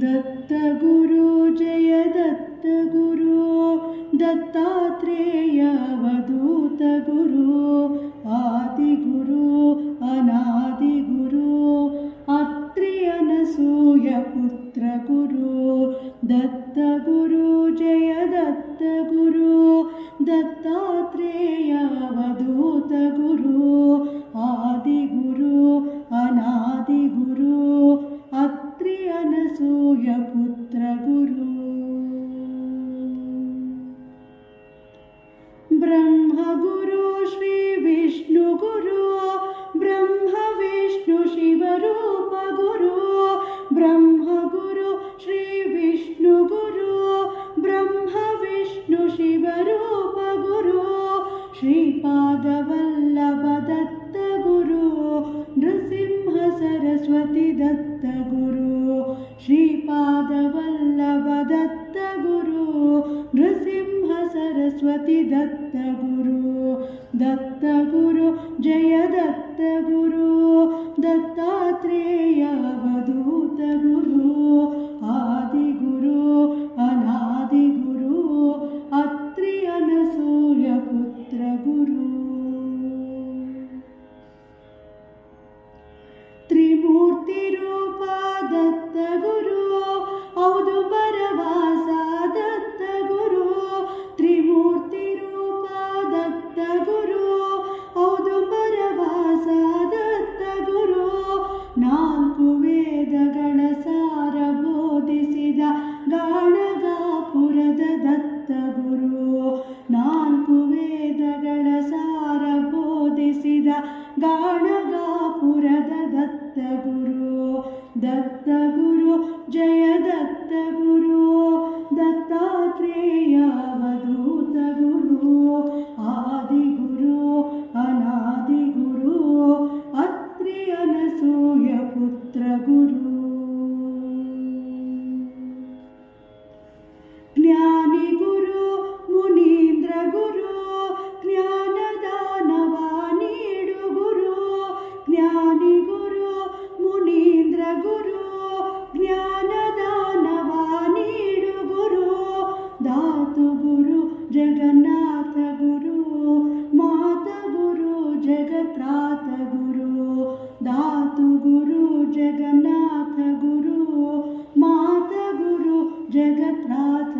दत्त गुरु जय दत्त गुरु दत्तात्रेयवदूत गुरु आदिगुरु अनादिगुरु अत्रि अनसूयपुत्र गुरु दत्त गुरु जय दत्त गुरु गुरु आदिगुरु ब्रह्मगुरु श्री विष्णु गुरु ब्रह्म विष्णु शिवरूप गुरु ब्रह्म गुरु श्री विष्णुगुरु ब्रह्म विष्णु शिवरूप गुरु श्रीपाद वल्लभ दत्त गुरु नृसिंहसरस्वती दत्त गुरु श्रीपाद वल्लभ दत्त गुरु ಸರಸ್ವತಿ ದತ್ತ ಗುರು ದತ್ತ ಗುರು ಜಯ ದತ್ತ ಗುರು ದತ್ತಾತ್ರೇಯ ಅವಧೂತ ಗುರು ಆದಿ ಗುರು ಅನಾದಿ ಗುರು ಅತ್ರಿ ಅನಸೂಯ ಪುತ್ರ ಗುರು ತ್ರಿಮೂರ್ತಿ ರೂಪ ದತ್ತ ಗುರು ಹೌದು ಕುಲದ ದತ್ತ ಗುರು ನಾಲ್ಕು ವೇದಗಳ ಸಾರ ಬೋಧಿಸಿದ ಗಾಣಗಾಪುರದ ದತ್ತ ಗುರು ದತ್ತ ಗುರು ಜಯ ದತ್ತ ಗುರು ದತ್ತಾತ್ರೇಯ ಮಧೂತ ಗುರು ಆದಿ त्रात गुरु धातु गुरु जगन्नाथ गुरु मात गुरु जगत्राथ